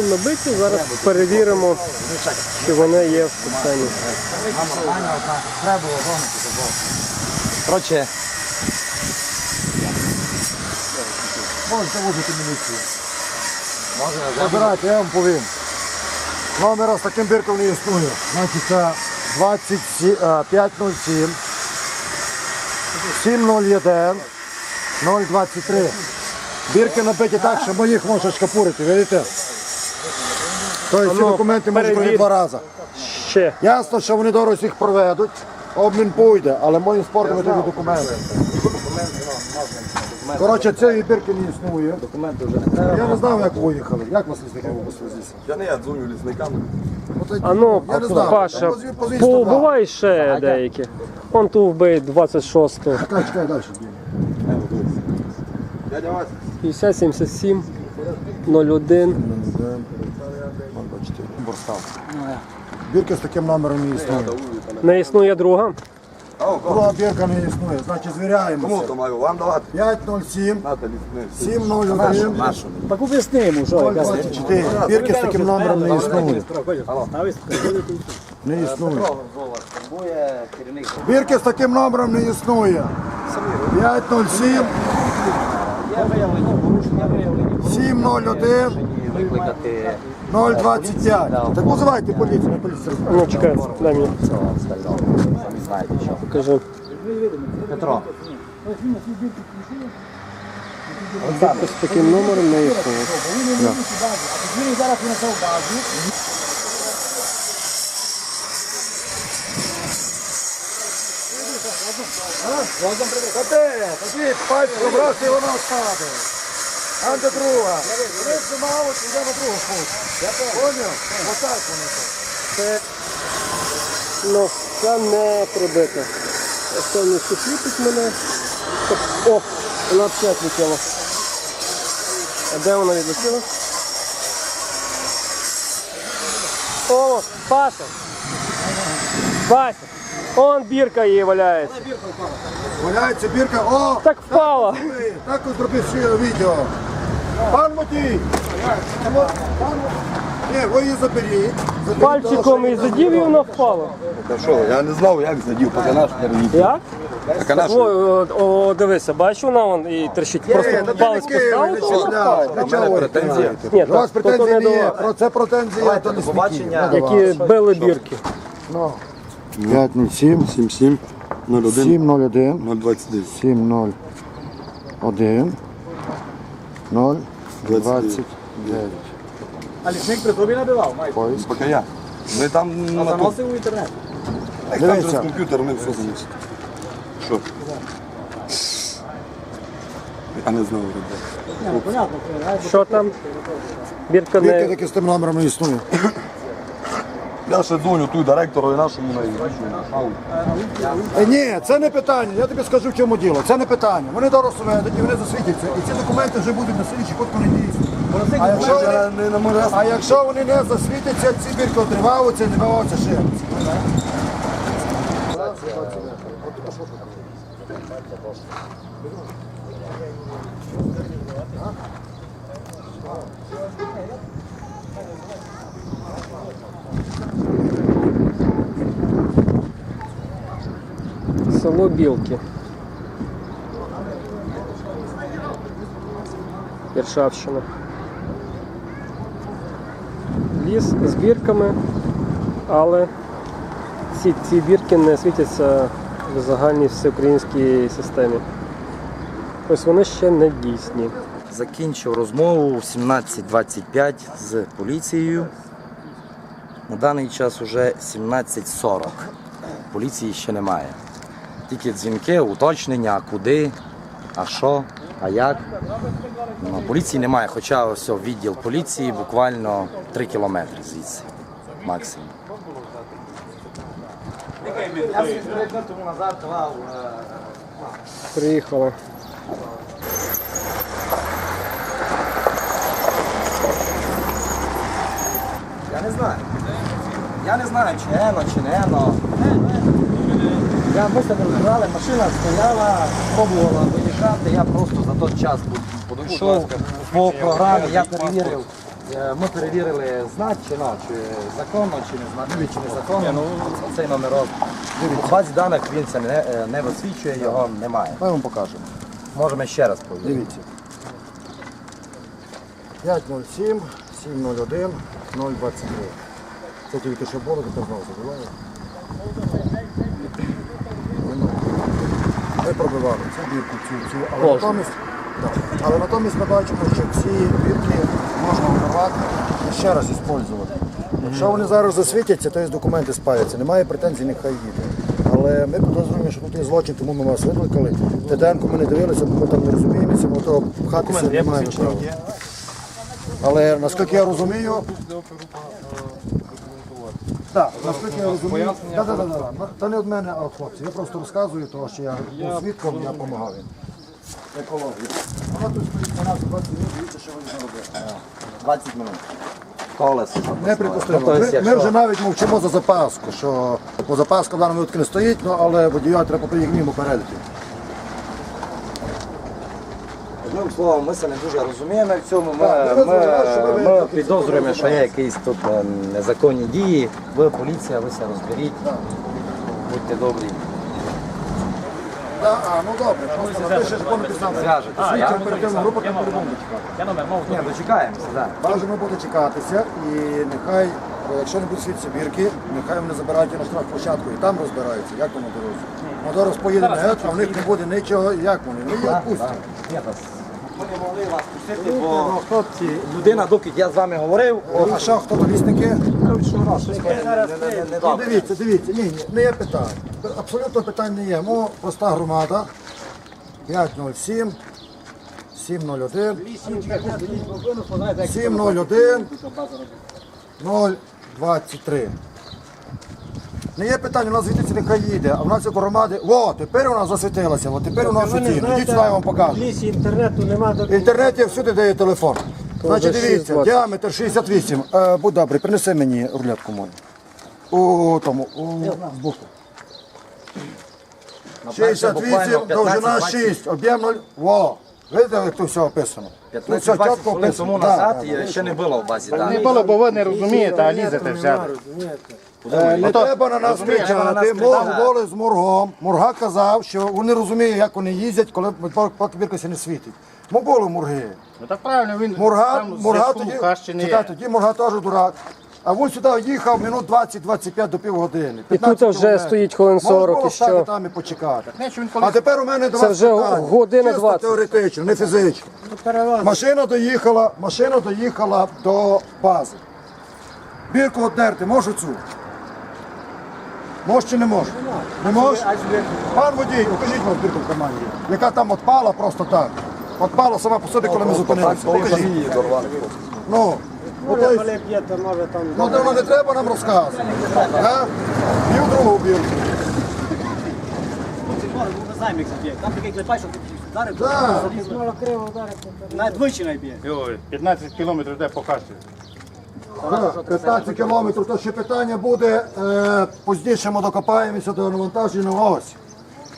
сильно биті. Зараз перевіримо, чи вони є в стані. Коротше. Можете вузити міліцію. Забирайте, я вам повім. Номера з таким бірком не існує. Значить, це 27, е, 507 701 023. Бірки набиті так, що моїх можна шкапурити, видите? Тобто ці документи можуть перевір... два рази. Ще. Ясно, що вони дорого їх проведуть, обмін пойде, але моїм спортом Я знаю, ну, документи. Коротше, цієї бірки не існує. Документи вже не. Я не знав, як виїхали. Як вас лісники випустили здесь? Я не я дзвоню лісникам. Ну, а ну, я не знаю. Паша, побувай ще деякі. Он ту вбий 26-го. Чекай, чекай, далі. 50-77, 01 табор став. Бірки з таким номером не існує. Не існує друга. Друга бірка не існує, значить звіряємося. Кому-то маю, вам давати. 507, 701, Так увесни йому, що я Бірки з таким номером не існує. Не існує. Бірки з таким номером не існує. 507, Я виявлені 701, 025. Так позивайте поліцію, не поліцію. Ну, чекай, дай що. Покажи. Петро. Бірка з таким номером не існує. Ходи, ходи, пальці обрати, і вона впаде. А де друга? Дивись, мало, йде на другу. Я поняв? Отак воно. Це, ну, це не прибито. Це не сліпить мене. О, вона взагалі відлетіла. А де вона відлетіла? О, Паша! Вася! Он бірка її валяється. Валяється бірка. О! Так впала. зроби, Так от зроби відео. Пан Матій! Пан- Ні, ви її заберіть. Заберіть Пальчиком і задів і вона впала. Та що, я не знав, як задів, поки наш не розіб'є. Як? Поки наш. О, о, о, дивися, бачиш, вона вон і трещить. Просто палець поставив, не то вона впала. Та чого претензія? Ні, У вас так, то- то претензій не не до є. вас. Про це претензії я то не побачення. Які били бірки. 507 77 01 701 029. 701 0 29. А лісник при тобі набивав, Майк. Поки я. Ми там на ту. Заносив у інтернет. Як там Дивіться. через комп'ютер ми все заносимо. Що? Я не знаю, ребят. Ні, ну понятно, це Що там? Бірка Бірки не таки з тим номером не існує. Я ще дзвоню тут директору і нашому на Е, Ні, це не питання. Я тобі скажу, в чому діло. Це не питання. Вони ведуть і вони засвітяться. І ці документи вже будуть на слідчі код не дійсні. А якщо, вони, не, не можу а якщо вони не засвітяться, ці бірки отриваються і не баваються ще. село Білки. Іршавщина. Ліс з бірками, але ці, ці бірки не світяться в загальній всеукраїнській системі. Ось вони ще не дійсні. Закінчив розмову в 17.25 з поліцією. На даний час вже 17.40. Поліції ще немає. Тільки дзвінки, уточнення, куди, а що, а як. Ну, поліції немає, хоча ось відділ поліції буквально 3 кілометри звідси максимум. Приїхали. Я не знаю. Я не знаю, чи ено, чи не ено. Я ми себе розбирали, машина стояла, пробувала виїжджати. Я просто за той час підійшов по програмі, я перевірив Е, Ми перевірили знак чи, ну, чи законно, чи не знак, чи незаконно. Цей номерок. В базі даних він це не, е, не висвічує, його немає. Ми вам покажемо. Можемо ще раз повідомити. Дивіться. 507 701 023. Це тільки що було, тепер знову забиваю. Ми пробивали цю бірку, цю, цю, але Кожну. натомість, так. але натомість ми бачимо, що ці бірки можна вбивати і ще раз використовувати. Якщо вони зараз засвітяться, то є документи спаляться. Немає претензій, нехай їде. Але ми підозрюємо, що тут є злочин, тому ми вас викликали. ТДНку ми не дивилися, бо ми там не розуміємося, бо то пхатися не маємо права. Але наскільки я розумію, так, наскільки я розумію, да, да, да, да. Та не від мене, а від хлопців. Я просто розказую, того, що я був свідком, я допомагав їм. Екологія. Вона тут стоїть 12 20 минут, дивіться, що вони зробили. 20 минут. Колесо. Неприпустимо. Тобто, Ми, ми вже навіть мовчимо за запаску, що бо запаска в даному випадку не стоїть, ну, але водія треба по їх мимо попередити. Одним словом, ми це не дуже розуміємо в цьому. Ми, ми ми, ми підозрюємо, що є якісь тут е, незаконні дії. Ви поліція, ви це розберіть. Будьте добрі. Да, а, ну добре, просто напишеш, повно пізнав. Зв'яжетеся, Свідчимо так? оперативна група, яка по-любому чекати. Ні, дочекаємося, так. Бажано буде чекатися і нехай, е, якщо не будуть світці бірки, нехай вони забирають на штрафплощадку і там розбираються, як то на дорозі. Моторос поїде на а в них не буде нічого, як вони, ну її відпустять. Ми не могли вас пустити, бо хлопці, людина, доки я з вами говорив, А що, хто лісники? Ну, дивіться, дивіться, ні, ні, не є питань. Абсолютно питань не є. Мо проста громада 507 701 701 023. Не є питань, у нас звідти нехай їде, а в нас як громади. О, тепер у нас засвітилося, о, тепер у нас офіційно. Ідіть сюди, я вам В лісі інтернету нема до В інтернеті всюди дає телефон. Значить, дивіться, 6,20. діаметр 68. Е, будь добрий, принеси мені рулетку мою. У тому, у збоку. На перше буквально 68, довжина 6, об'єм 0. Во! Видите, як тут все описано? Тут все 15-20 чітко хвилин описано. тому Да, назад да, ще не було в базі Не було, бо ви не розумієте, а лізете взяти. Не треба на нас кричати. Ми говорили з Мургом. Мурга казав, що вони розуміють, як вони їздять, коли поки бірка не світить. Ми були Мурги. Ну так правильно, він Мурга, там Мурга тоді, чекай, є. тоді Мурга теж дурак. А він сюди їхав минут 20-25 до півгодини. І тут 15 вже стоїть хвилин 40 і що? стати там і почекати. А тепер у мене до Це вже питання. година Чисто 20. теоретично, не фізично. Машина доїхала, машина доїхала до бази. Бірку одерти, можу цю? Може чи не може? Не може? Пан водій, покажіть вам бірку в кармані, яка там отпала просто так. Отпала сама по собі, коли ми зупинилися. Покажіть. Ну, ну, то есть, ну то воно не треба нам розказувати. Да? Пів другу бірку. Ми знаємо, як це б'є. Там такий клепай, що зараз Да. навіть двічі не б'є. Ой, 15 кілометрів де покажете. Так, 15 кілометрів, то ще питання буде, е, пізніше ми докопаємося до навантаження ось.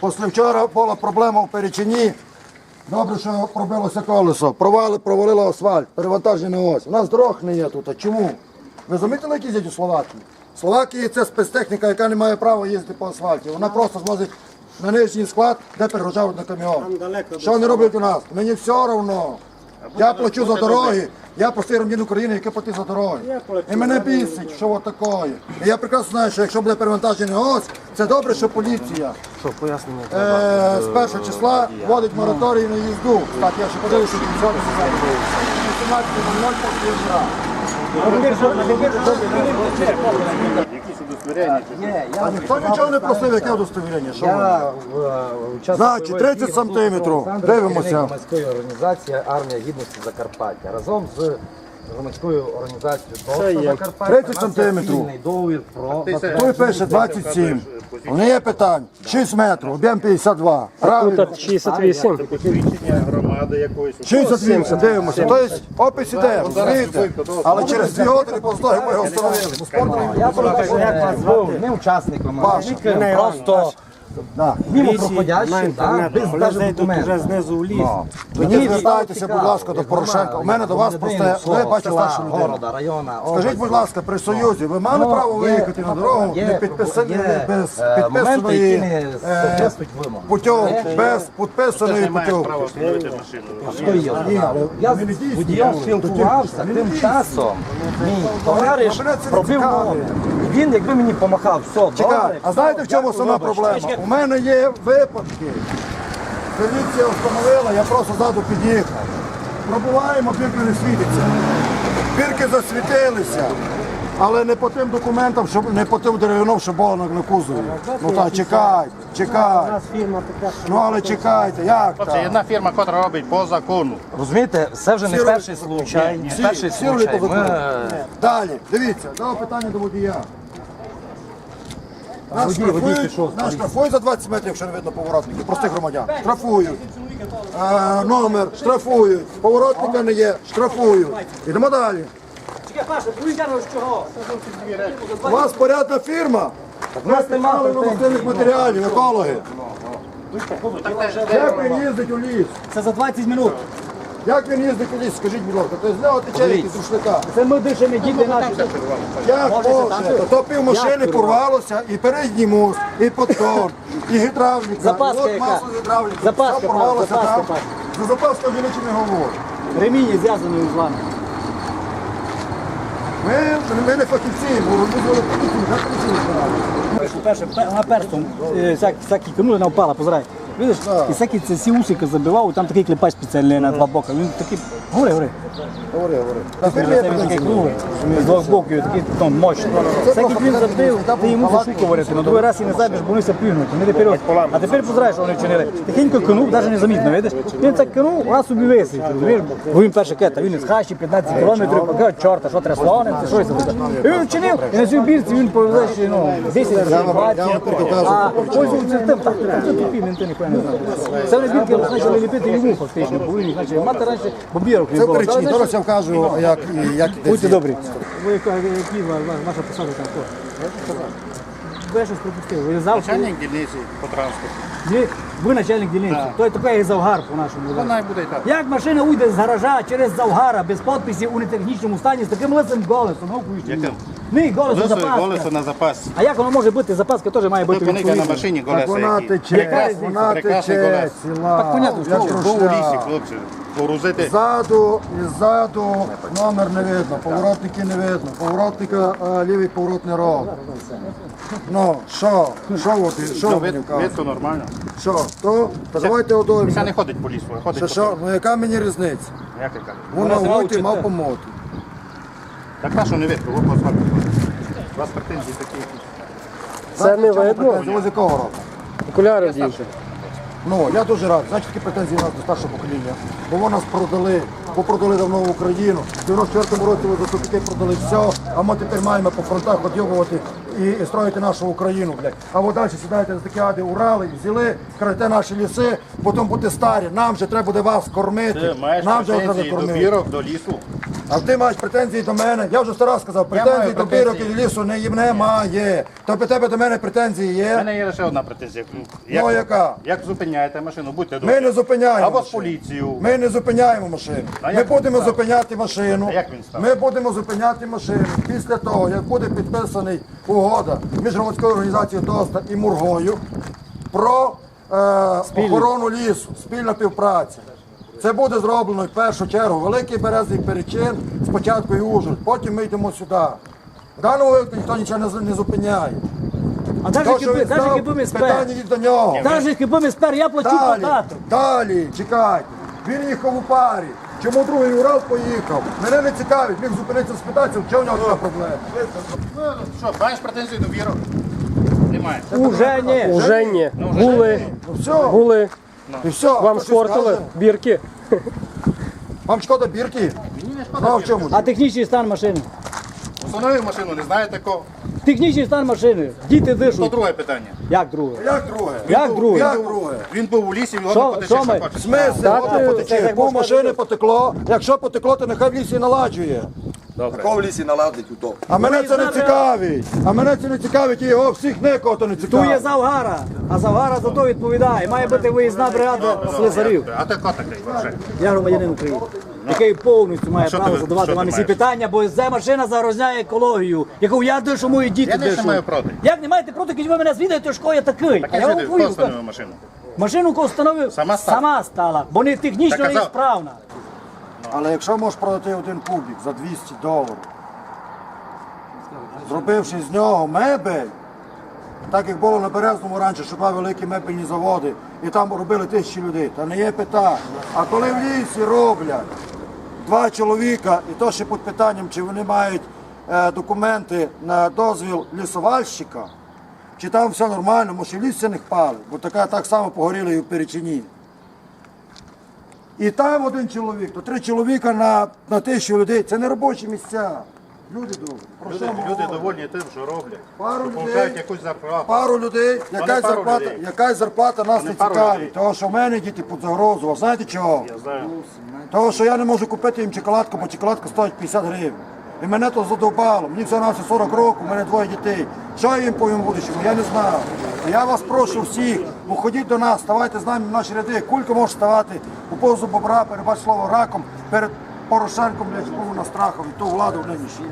Після вчора була проблема в Перечині. Добре, що пробилося колесо, провали, провалило асфальт, перевантажена ось. У нас дорог не є тут. А чому? Ви замітили, як їздять у Словакії? Словакії це спецтехніка, яка не має права їздити по асфальті. Вона просто звозить на нижній склад, де перегружають на каміон. Що вони роблять у нас? Мені все одно. Я плачу за дороги. Я простий громадянин України, який платить за дороги. І мене бісить, що от таке. І я прекрасно знаю, що якщо буде перевантажений ось, це добре, що поліція Що, пояснення? е, з першого числа вводить мораторій на їзду. Так, я ще подивився, що це 18.00 Якісь удостоверення. Ні, А я, ніхто нічого не просив, яке удостовірення. Що воно? я е, учасник Значить, бойових 30 дій, сантиметрів. Олександр, Дивимося. керівник громадської організації Армія гідності Закарпаття. Разом з громадською організацією «Доста є. Закарпаття» 30 у нас є сантиметрів. спільний договір про Той пише 27. Не є питань. 6 метрів, об'єм 52. Правильно? Тут 68. Рішення громади якоїсь. 68, дивимося. Тобто опис іде, розумієте? Але через дві години познаги ми його встановили. Бо Я просто як вас звати? не учасником, а Ваш. просто Да. Мимо проходящим, так, без навіть документів. знизу в ліс. Ну, Тоді мені звертайтеся, будь ласка, до Порошенка. У мене до вас просте- ви свого бачите старшу людину. города, району, Скажіть, будь ласка, при Союзі ви мали Ну, право є- виїхати на дорогу не підписані є, без е, моменти, підписаної не е, соответствують вимогам. путьов, без підписаної не путьовки. Я з водієм спілкувався, тим часом мій товариш мене це не пробив цікавить. номер. Він, якби мені допомагав, все, Чекай, добре, а знаєте в чому сама проблема? У мене є випадки. Поліція встановила, я просто ззаду під'їхав. Пробуваємо, бірки не світиться. Бірки засвітилися. Але не по тим документам, щоб не по тим деревинам, що було на, на кузові. Ну так, чекайте, чекайте. Ну але чекайте, як Це так? одна фірма, яка робить по закону. Розумієте, це вже не Всі перший роблять случай. Не всі- перший всі роблять случай. по Ми, закону. е, Далі, дивіться, дав питання до водія. Нас водій- водій штрафують, пішов, нас штрафують за 20 метрів, якщо не видно поворотників, простих громадян. Штрафують. Е, номер, штрафують. Поворотника не є, штрафують. Ідемо далі. Чекай, Паша, поїдемо? У вас порядна фірма. Ми підняли нормативних матеріалів, екологи. Як він їздить у ліс? Це за 20 минут. Як він їздить ліс? Скажіть, будь ласка, то з нього тече якийсь рушника. Це ми дишимо, діти наші. Як може? То, пів машини порвалося, і передній мост, і подтон, і гідравліка. Запаска яка? масло гідравліки. Запаска, Все порвалося запаска, там. запаска. За запаску вже нічого не говорить. Ремінь зв'язаний з вами. Ми, ми не фахівці, бо ми були фахівці, як фахівці збирали. Перше, пе- вона перстом е, всяк- всякі кинули, вона впала, позирай. Видиш, і всякі це всі усики забивав, і там такий клепач спеціальний на два боки. Він такий, гори, гори. Говори, говори. Це він такий круглий, з двох боків, такий там мощний. Всякий він забив, ти йому за шутку говорити, на другий раз і не забіж, бо вони все плюнуть, не наперед. А тепер позираєш, що вони вчинили. Тихенько кинув, навіть незамітно, видиш? Він так кинув, вона собі висить, розумієш? Бо він перший кета, він із хащі 15 кілометрів, покаже, чорта, що трясло, це що це таке. І він вчинив, і на цій бірці він повезе ну, 10 разів, 20, а пользується тим, так, це тупі, він то не. Це вони бірки почали ліпити йому фактично, бо він їх почали мати раніше, бо бірок не Це було. перечні, зараз я вкажу, як, і- як десь Будьте добрі. Ви яка- які ва- ва- ваша посада там хто? Ви щось пропустили. Ви завжди Начальник дільниці по транспорту. ви, ви начальник дільниці. Той такий завгар по нашому. Вона буде і так. Як машина уйде з гаража через завгара без підписів у нетехнічному стані з таким лисим голосом, ну Яким? куючи. Ні, голос Лисою запаска. голосу на запас. А як воно може бути? Запаска теж має бути Зупинити на відповідна. машині Так вона тече, Прекрасний- вона прекрасний тече колес. ціла. Так, понятно, як що Був у лісі, хлопці. Погрузити. Ззаду і ззаду номер не видно, поворотники не видно, поворотника а, лівий поворотний рог. Ну, що? Що от, що Ну, ви мені нормально. Що? То? Давайте одоймо. Це не ходить по лісу, а ходить Що, по що? Ну яка мені різниця? Як ти кажеш? Вона Вона войти, мав вчите. помоти. Так та, що не видко, ви по асфальту. У вас претензії такі. Це не видно. З якого року? Окуляри вдівши. Ну, я дуже радий. Значить, такі претензії у нас до старшого покоління. Бо вони нас продали, бо продали давно в Україну. В 94-му році ви за копійки продали все, а ми тепер маємо по фронтах одйобувати і, строїти нашу Україну, блядь. А ви далі сідаєте на такі ади Урали, взяли, крадете наші ліси, потім будете старі. Нам же треба буде вас кормити. Ти маєш Нам же треба претензії до кормити. бірок, до лісу. А ти маєш претензії до мене. Я вже сто раз сказав, претензії маю до претензії. бірок і лісу не, немає. То до тебе до мене претензії У є. мене є лише одна претензія. Ну, яка? Як зупиняєте машину, будьте добрі. Ми не зупиняємо. Або з машину. поліцією. Ми не зупиняємо машину. А Ми як він будемо став? зупиняти машину. А як він став? Ми будемо зупиняти машину після того, як буде підписаний угода між громадською організацією ДОСТа і Мургою про е, охорону лісу, спільна співпраця. Це буде зроблено в першу чергу Великий Березний перечин, спочатку і Ужгород, потім ми йдемо сюди. В даному випадку ніхто нічого не, зупиняє. А навіть То, що він навіть якби ми спер, питання йдуть до нього. навіть якби ми спер, я плачу Далі, податок. далі, чекайте. Він їхав у парі. Чому другий Урал поїхав? Мене не цікавить, міг зупинитися спитатися, чому в нього така проблема. Ну, що, маєш претензії до бірок? Немає. Уже ні. Уже ні. Були, Ну все, були. і все. Вам хто щось спортили бірки. Вам шкода бірки? Мені не Ну, а шкода. чому? А технічний стан машини? Установив машину, не знаєте кого. Технічний стан машини. Діти То дишуть. друге питання. Як друге? Як друге? Як друге? Як друге? Він був у лісі, Що- воно потече, що що ми-. В смислі, Так, воно це потече. як можна машини потекло. Якщо потекло, то нехай в лісі наладжує. Добре. Кого в лісі налазить у то? А мене це не цікавить. А мене це не цікавить, і його всіх нікого то не Ту є цікавить. Завгара, а Завгара за то відповідає. Має бути виїзна бригада слесарів. А хто такий вже? Я громадянин України, який повністю має що право ти- задавати що вам ти маєш? питання, бо ця машина загрозняє екологію, яку я дишу, мої діти Я ніч не маю проти. Як не маєте проти, коли ви мене звідаєте, що я такий? Так А я я вам звідти, хто встановив машину? машину, яку встановив, Сама стала? сама стала, бо не технічно Так, а не за- справна. Але якщо можеш продати один кубик за 200 доларів, зробивши з нього мебель, так як було на Березному раніше, що були великі мебельні заводи, і там робили тисячі людей, та не є питання. А коли в лісі роблять два чоловіка, і то ще під питанням, чи вони мають е, документи на дозвіл лісовальщика, чи там все нормально, може лісі не пали, бо така так само погоріла і в Перечині. І там один чоловік, то три чоловіка на, на тисячу людей. Це не робочі місця. Люди. Про Люди, ми люди говоримо? довольні тим, що роблять. Пару Що Получають людей. якусь зарплату. Пару людей, якась пару зарплата, людей. якась зарплата нас не не пару цікавить. Того, що в мене діти під загрозу. А знаєте чого? Я знаю. Того, що я не можу купити їм чоколадку, бо чоколадка стоїть 50 гривень. І мене то задовбало. Мені все на все 40 років, у мене двоє дітей. Що я їм повім будущому? Я не знаю. І Я вас прошу всіх, бо ходіть до нас, ставайте з нами в наші ряди. Кулька може ставати у позу бобра, перебач слово раком, перед Порошенком, блядь, був на страхом, і ту владу в нинішню.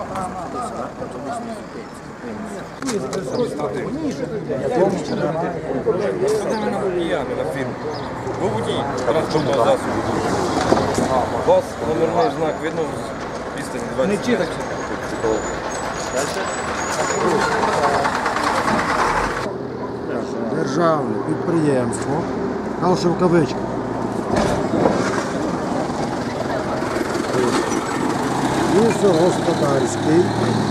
У вас номерний знак видно з відстані 20 Не читать. Державне підприємство, але в кавичках. Лісогосподарський